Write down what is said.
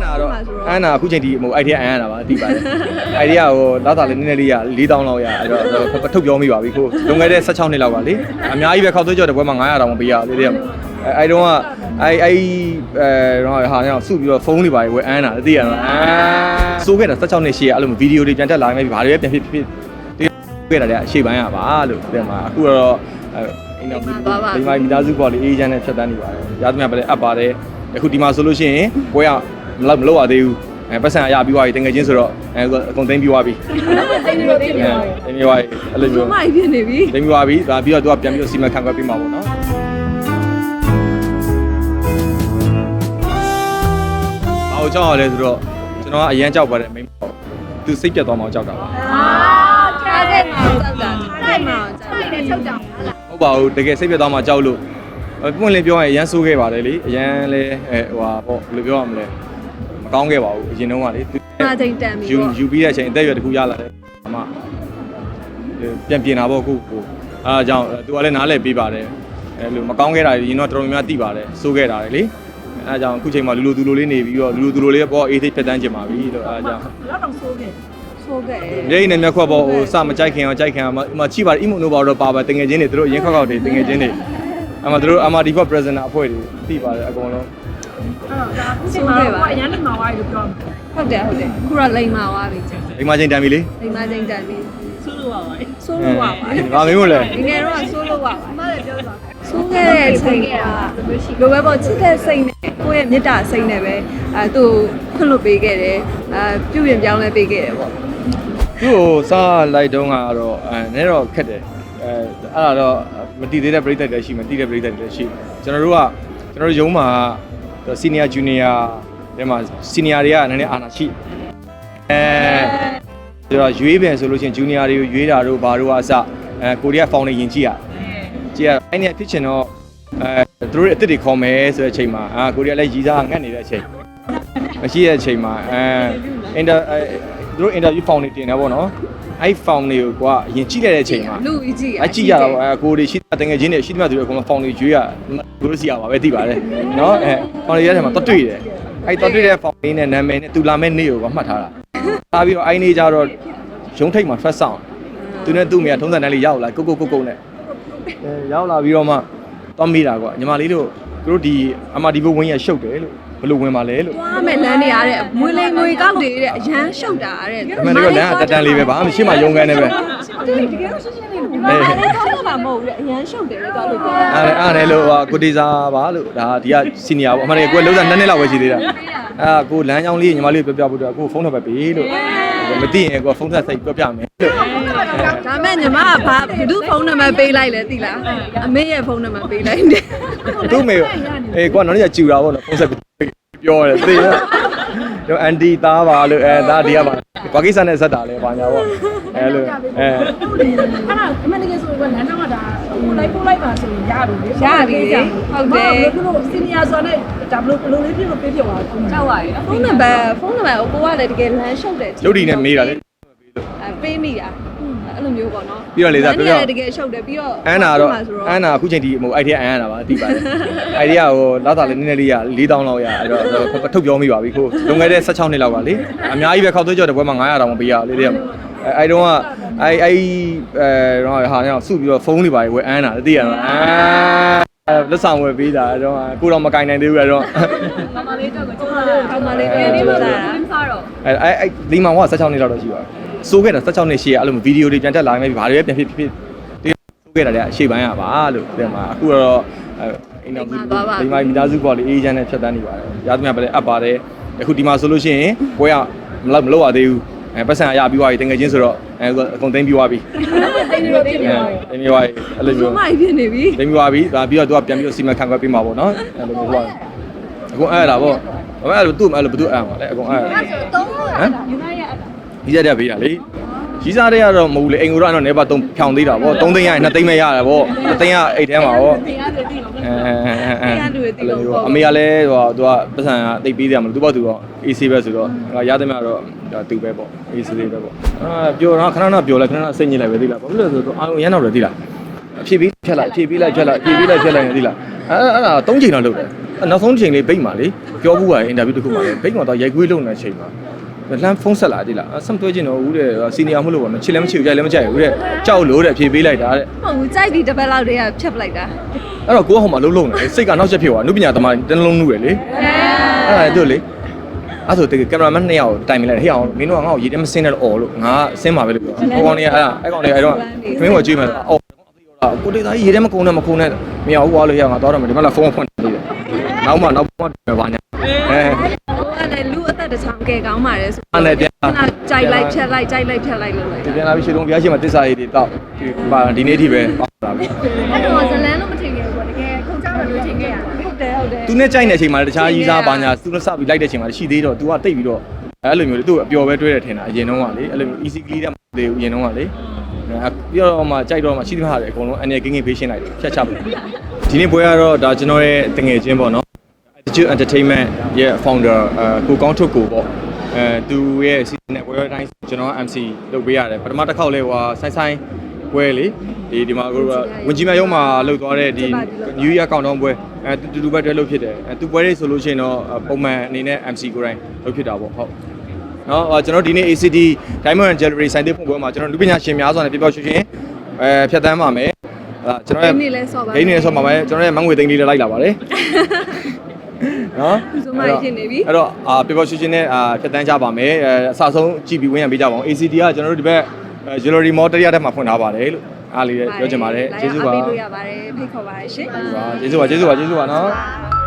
န်နာတော့အန်နာအခုချိန်ဒီဟိုအိုက်ဒီအန်ရတာပါအတိပါတယ်အိုက်ဒီကဟိုလာတာလေးနည်းနည်းလေးရ4000လောက်ရအဲ့တော့ထုတ်ပြောမိပါပြီခုလွန်ခဲ့တဲ့16နှစ်လောက်ကလေအများကြီးပဲခောက်သွေးကြော်တဲ့ဘွဲမှာ900တောင်မပေးရသေးတယ်အဲအဲ့တော့ကအဲ့အဲ့အဲတော့ဟာနေအောင်စုပြီးတော့ဖုန်းတွေပါဝယ်အန်နာသိရတော့အာစိုးခဲ့တာ16နှစ်ရှိရအဲ့လိုဗီဒီယိုတွေပြန်တက်လာမယ်ဘာတွေပဲပြန်ဖြစ်ဖြစ်ခဲ့တာလေအရှိပိုင်းရပါလို့ပြန်မှာအခုတော့အိမ်တော်ဒီမှာမိသားစုပေါ်လေးအေးချမ်းနဲ့ဖြတ်တန်းနေပါတယ်ရသမျှပဲအပ်ပါတယ်အခုဒီမှာဆိုလို့ရှိရင်ဘွဲက မလောက်မလောက်ရသေးဘူးအဲပတ်စံအရပြီးသွားပြီတကယ်ချင်းဆိုတော့အဲအကုန်သိမ်းပြီးသွားပြီတိတ်နေလို့တိတ်နေလို့သိမ်းပြီးသွားပြီအဲ့လိုမျိုးမိုက်ဖြစ်နေပြီသိမ်းပြီးသွားပြီဒါပြီးတော့သူကပြန်ပြီးတော့စီမံခန့်ခွဲပေးမှာပေါ့နော်ဘာလို့ကြောက်ရလဲဆိုတော့ကျွန်တော်ကအရန်ကြောက်ပါတယ်မိန်းမပေါ့သူစိတ်ပြတ်သွားမှကြောက်တာပါအာထားတဲ့မှာကြောက်တာထားတဲ့မှာကြောက်တာချုပ်ကြောင်ဟုတ်ပါဘူးတကယ်စိတ်ပြတ်သွားမှကြောက်လို့ပွင့်လင်းပြောရင်အရန်ဆိုးခဲ့ပါတယ်လေအရန်လဲအဲဟိုဟာပေါ့ဘယ်လိုပြောရမလဲ မကောင်းခဲ့ပါဘူးအရင်တုန်းကလေသူနာချိန်တန်ပြီယူပေါ့ယူပြီးတဲ့အချိန်အသက်အရွယ်တစ်ခုရလာတယ်အမပြန်ပြင်တာပေါ့အခုကိုအဲအကြောင်းသူကလည်းနားလဲပေးပါတယ်အဲလိုမကောင်းခဲ့တာရင်တော့တော်တော်များများသိပါတယ်စိုးခဲ့တာလေအဲအကြောင်းအခုချိန်မှာလူလူသူလူလေးနေပြီးတော့လူလူသူလူလေးပေါ့အေးသိဖြတ်တန်းကျင်ပါပြီလို့အဲအကြောင်းလောက်တော့ဆိုးခဲ့ဆိုးခဲ့ရိတ်နေမြက်ခွက်ပေါ့ဟိုစမကြိုက်ခင်အောင်ကြိုက်ခင်အောင်မချိပါတယ်အီမိုနိုဘာတော့ပါပါတငယ်ချင်းတွေသူတို့ရင်းခောက်ခောက်တွေတငယ်ချင်းတွေအမသူတို့အမဒီဘက် presenter အဖွဲ့တွေသိပါတယ်အကုန်လုံး အဲ့တော့ဒါခုချိန်မှာတော့အရန်နေမှာဝိုင်းလို့ပြောဟုတ်တယ်ဟုတ်တယ်ခုတော့လိန်မာသွားပြီအိမ်မချင်းတန်ပြီလေလိန်မာချိန်တန်ပြီဆိုးလို့ပါဝိုင်းဆိုးလို့ပါပါဘာမင်းမို့လဲဒီငယ်တော့ဆိုးလို့ပါပါမလည်းပြောပါဆိုးခဲ့တဲ့အချိန်ကလိုပဲပေါ့ချစ်တဲ့စိတ်နဲ့ကိုယ့်ရဲ့မေတ္တာစိတ်နဲ့ပဲအဲသူ့ခွင့်လွှတ်ပေးခဲ့တယ်အဲပြုပြင်ပြောင်းလဲပေးခဲ့တယ်ပေါ့သူ့ကိုစားလိုက်တုန်းကတော့အဲနည်းတော့ခက်တယ်အဲအဲ့ဒါတော့မတည်သေးတဲ့ပြိတ္တတွေရှိမှတည်တဲ့ပြိတ္တတွေရှိကျွန်တော်တို့ကကျွန်တော်တို့ရုံးမှာ senior junior တဲ့မှာ senior တွေကနည်းနည်းအာနာရှိအဲဒါရွေးပြန်ဆိုလို့ရှိရင် junior တွေကိုရွေးတာတို့ဘာတို့ကအစအဲကိုရီးယားဖောင်နေရင်ကြည့်ရကြည့်ရအဲ့ဒီဖြစ်ချင်တော့အဲသူတို့အစ်စ်တွေခေါ်မယ်ဆိုတဲ့အချိန်မှာအာကိုရီးယားလည်းရီးစားငတ်နေတဲ့အချိန်မရှိတဲ့အချိန်မှာအဲအင်တာသူတို့ interview form တွေတင်တယ်ပေါ့နော် အဲ့ form တွေကိုကွာအရင်ကြည့်လိုက်တဲ့အချိန်မှာလူကြီးကြည့်အကြည့်ရတာပေါ့အဲကိုတွေရှိတဲ့တငယ်ချင်းတွေရှိတဲ့သူတွေအကုန်လုံး form တွေရွေးရကိုလိုစီရပါပဲသိပါတယ်နော်အဲ form တွေရတဲ့မှာတော့တွေ့တယ်အဲ့တော့တွေ့တဲ့ form လေးနဲ့နာမည်နဲ့သူလာမဲ့နေ့ကိုကမှတ်ထားတာထားပြီးတော့အဲ့နေ့ကျတော့ရုံးထိတ်မှာ first sound သူနဲ့သူ့မိကထုံးစံတန်းလေးရောက်လာကုတ်ကုတ်ကုတ်ကုတ်နဲ့အဲရောက်လာပြီးတော့မှတော့မိတာကွာညီမလေးတို့သူတို့ဒီအမဒီဘဝင်ရရှုပ်တယ်လို့ ဘယ်လိုဝင်ပါလဲလို့ွားမဲ့လမ်းနေရတဲ့မွေးလေးငွေကောက်တွေတဲ့အရန်ရှုပ်တာတဲ့အမှန်တကယ်လမ်းကတက်တန်းလေးပဲဘာမှမရှိမှရုံးခန်းနေပဲတကယ်တော့ရှင်းရှင်းလေးညီမလေးကောက်တာမဟုတ်ဘူးတဲ့အရန်ရှုပ်တယ်လေကောက်လို့ပြောအားလည်းအားလည်းလို့ဟာကိုတေစာပါလို့ဒါဒီကစီနီယာပေါ့အမှန်တကယ်ကိုယ်လုံးစားနှစ်နှစ်လောက်ပဲရှိသေးတာအာကိုလမ်းကြောင်းလေးညီမလေးပြောပြဖို့တော့ကိုဖုန်းနံပါတ်ပေးလို့ မသိရင်ကိုဖုန်းဆက်စိတ်ပြောပြမယ်လို့ဒါမဲ့ညီမကဘာဘု து ဖုန်းနံပါတ်ပေးလိုက်လဲသိလားအမေရဲ့ဖုန်းနံပါတ်ပေးလိုက်တယ်သူ့မေအေးကွာနော်ညကျူတာပေါ့နော်ဖုန်းဆက်ပြောတယ်သိရ တော့အန်တီသားပါလို့အဲသားဒီကပါဘာကိစ္စနဲ့ဆက်တာလဲဘာညာပေါ့အဲလိုအဲအဲ့ဒါအမှန်တကယ်ဆိုရင်လမ်းတော့ဒါပို့လိုက်ပို့လိုက်ပါဆိုရင်ရတယ်လေခုလိုစီနီယာဆိုတဲ့ဒါဘလို့ဘလို့လေးပြလို့ပေးပြသွားတော့ကြောက်ပါရဲ့ဖုန်းနံပါတ်ဖုန်းနံပါတ်ကိုကိုကလည်းတကယ်လမ်းရှုပ်တယ်ရုပ်ဒီနဲ့မေးတာလေအဲ ပေးမိတာအဲ့လိုမျိုးပေါ့နော်ပြီးတော့လေသားပြောတကယ်ရှုပ်တယ်ပြီးတော့အန်နာတော့အန်နာအခုချိန်ဒီဟိုအိုက်ဒီအန်ရတာပါအတိပါတယ်အိုက်ဒီကဟိုလာတာလေးနည်းနည်းလေးရ4000လောက်ရအဲ့တော့ထုတ်ပြောမိပါပြီခုလွန်ခဲ့တဲ့16နှစ်လောက်ကလေအများကြီးပဲခောက်သွေးကြော်တဲ့ဘွဲမှာ900တောင်မပေးရလေးတည်းအဲအဲ့တုန်းကအဲ့အဲ့အဲတော့ဟာနေအောင်စုပြီးတော့ဖုန်းတွေပါဝယ်အန်နာသိရတော့အာလက်ဆောင်ဝယ်ပေးတာအဲ့တော့ကိုတော့မကင်နိုင်သေးဘူးအဲ့တော့မမလေးတော့ကိုကျွန်တော်ကောင်မလေးတကယ်လေးမလာတာစားတော့အဲ့အဲ့အဲ့ဒီမှာက16နှစ်လောက်တော့ရှိပါ စိုးခဲ့တာ16နှစ်ရှိရအဲ့လိုဗီဒီယိုတွေပြန်တက်လာမယ်ဘာတွေပဲပြန်ဖြစ်ဖြစ်စိုးခဲ့တာလေအရှိပိုင်းရပါလို့ပြန်မှာအခုတော့အိမ်တော်ဒီမှာမိသားစုပေါ်လေးအေးချမ်းနဲ့ဖြတ်တန်းနေပါတယ်ရသမျှပဲအပ်ပါတယ်အခုဒီမှာဆိုလို့ရှိရင်ဘွဲကမလောက်မလောက်ရသေးဘူးအဲပတ်စံအရပြီးသွားပြီတကယ်ချင်းဆိုတော့အဲအကုန်သိမ်းပြီးသွားပြီတိတ်နေလို့ပြပြသွားသိမ်းပြီးသွားပြီအဲ့လိုဆိုမျိုးမိုက်ဖြစ်နေပြီသိမ်းပြီးသွားပြီဒါပြီးတော့သူကပြန်ပြီးတော့စီမံခန့်ခွဲပေးမှာပေါ့နော်အဲ့လိုမျိုးဟုတ်အကုန်အဲ့ဒါပေါ့ဘာမှအဲ့လိုသူ့အဲ့လိုဘယ်သူအဲ့မှာလဲအကုန်အဲ့တော့ဟမ်ယူနိုက်ရဲ့ကြီး စားတဲ့ပေးတာလေကြီးစားတဲ့ကတော့မဟုတ်လေအိမ်ကိုတော့တော့နေပါသုံးဖြောင်သေးတာဗော3သိန်းရရင်2သိန်းပဲရတယ်ဗော3သိန်းကအိတ်ထဲမှာဗောတင်ရတယ်တိလို့အဲအမေကလည်းဟိုသူကပတ်စံကတိတ်ပေးတယ်မလို့သူ့ဘာသူတော့ AC ပဲဆိုတော့ရသမျှတော့သူပဲပေါ့ AC လေးပဲပေါ့အာပြောတော့ခဏခဏပြောလိုက်ခဏခဏစိတ်ညစ်လိုက်ပဲသိလားဘာလို့လဲဆိုတော့အာရမ်းတော့တယ်သိလားအဖြစ်ပြီးဖြတ်လိုက်အဖြစ်ပြီးလိုက်ဖြတ်လိုက်အဖြစ်ပြီးလိုက်ဖြတ်လိုက်နေသိလားအဲအဲ့ဒါ3ချိန်တော့လုပ်တယ်နောက်ဆုံးချိန်လေးဘိတ်မှာလေပြောဘူးပါအင်တာဗျူးတစ်ခုမှာလေဘိတ်မှာတော့ရိုက်ကွေးလုပ်နေတဲ့ချိန်မှာ လမ်းဖုန်းဆက်လာတိလားအဆမ်တွဲကျင်တော့ဦးတဲ့စီနီယာမဟုတ်လို့ပါမချစ်လည်းမချစ်ဘူးကြိုက်လည်းမကြိုက်ဘူးတဲ့ကြောက်လို့တဲ့ဖြေပေးလိုက်တာတဲ့ဟုတ်ဘူးကြိုက်ပြီးတစ်ပတ်လောက်တည်းကဖြတ်ပလိုက်တာအဲ့တော့ကိုကဟိုမှာလုံးလုံးနေစိတ်ကနောက်ချက်ဖြစ်သွားနုပညာသမားတန်းလုံးနူးရလေအဲ့ဒါတို့လေအဲ့ဆိုတကယ်ကင်မရာမန်နှစ်ယောက်တိုင်မိလိုက်ဟေ့အောင်မင်းတို့ကငါ့ကိုရေထဲမစင်းနဲ့တော့អော်လို့ငါဆင်းပါပဲလို့ပြောဟိုကောင်တွေကအဲ့ဒါအဲ့ကောင်တွေအဲ့တော့ခင်းကိုကြွေးမယ်အော်ကိုတေသားကြီးရေထဲမကုန်နဲ့မကုန်နဲ့မရဘူးကွာလို့ရငါတော့တော့မယ်ဒီမှာလာဖုန်းဖွင့်နေတယ်နောက်မှနောက်မှပြန်ပါညာအဲ ဟိုကလည်းလူအသက် တစ်ချောင်းကဲကောင်းပါတယ်ဆိုအဲ့နဲ့ပြန်ကြိုက်လိုက်ဖြတ်လိုက်ကြိုက်လိုက်ဖြတ်လိုက်လို့လိုက်ဒီပြန်လာပြီးရှေ့တုံးဘုရားရှင်မှာတစ္ဆာရည်တွေတောက်ဒီပါဒီနေ့အထိပဲပါလာပြီအဲ့တော့ဇလန်းလို့မထင်ခဲ့ဘူးတကယ်ခုံချတယ်လို့ထင်ခဲ့ရတယ်ဟုတ်တယ်ဟုတ်တယ်သူနဲ့ကြိုက်နေတဲ့အချိန်မှာတခြားရီးစားပါညာသူနဲ့စပြီးလိုက်တဲ့အချိန်မှာရှိသေးတော့ तू ကတိတ်ပြီးတော့အဲ့လိုမျိုးလေသူ့အပျော်ပဲတွဲတယ်ထင်တာအရင်တုန်းကလေအဲ့လိုမျိုး easy clean တဲ့မဟုတ်သေးဘူးအရင်တုန်းကလေပြီးတော့မှကြိုက်တော့မှရှိသမျှတယ်အကုန်လုံးအနေကင်းကင်းပေးရှင်းလိုက်တယ်ဖြတ်ချပလိုက်ဒီနေ့ပွဲကတော့ဒါကျွန်တော်ရဲ့တငယ်ချင်းပေါ့နော် Attitude Entertainment ရဲ့ founder အဲကိုကောင်းထုတ်ကိုပေါ့အဲသူရဲ့ season နဲ့ပွဲတိုင်းကျွန်တော် MC လုပ်ပေးရတယ်ပထမတစ်ခေါက်လဲဟိုဆိုင်ဆိုင်ပွဲလေဒီဒီမှာကိုဝင်ကြီးမရုံးမှာလှုပ်သွားတဲ့ဒီ New Year countdown ပွဲအဲတူတူပဲတွဲလုပ်ဖြစ်တယ်အဲသူပွဲလေးဆိုလို့ရှိရင်တော့ပုံမှန်အနေနဲ့ MC ကိုယ်တိုင်လုပ်ဖြစ်တာပေါ့ဟုတ်နော်အော်ကျွန်တော်ဒီနေ့ ACD Diamond and Jewelry ဆိုင်တဲ့ပုံပွဲမှာကျွန်တော်လူပညာရှင်များစွာနဲ့ပြပြရွှင်ရွှင်အဲဖြတ်တန်းပါမယ်အဲကျွန်တော်ရဲ့ဂိမ်းနေလဲဆော့ပါဂိမ်းနေလဲဆော့ပါမယ်ကျွန်တော်ရဲ့မငွေသိန်းလေးလည်းလိုက်လာပါတယ် နော်ဆိုမှဖြစ်နေပြီအဲ့တော့အာပြပြရွှင်ရွှင်နဲ့အာဖြတ်တန်းကြပါမယ်အဲအစဆုံးကြည့်ပြီးဝင်ရပေးကြပါအောင် ACD ကကျွန်တော်တို့ဒီဘက် jewelry mall တရရတဲ့မှာဖွင့်ထားပါတယ်လို့အားလေးပြောချင်ပါတယ်ကျေးဇူးပါပေးလို့ရပါတယ်ဖိတ်ခေါ်ပါတယ်ရှင်ကျေးဇူးပါကျေးဇူးပါကျေးဇူးပါနော်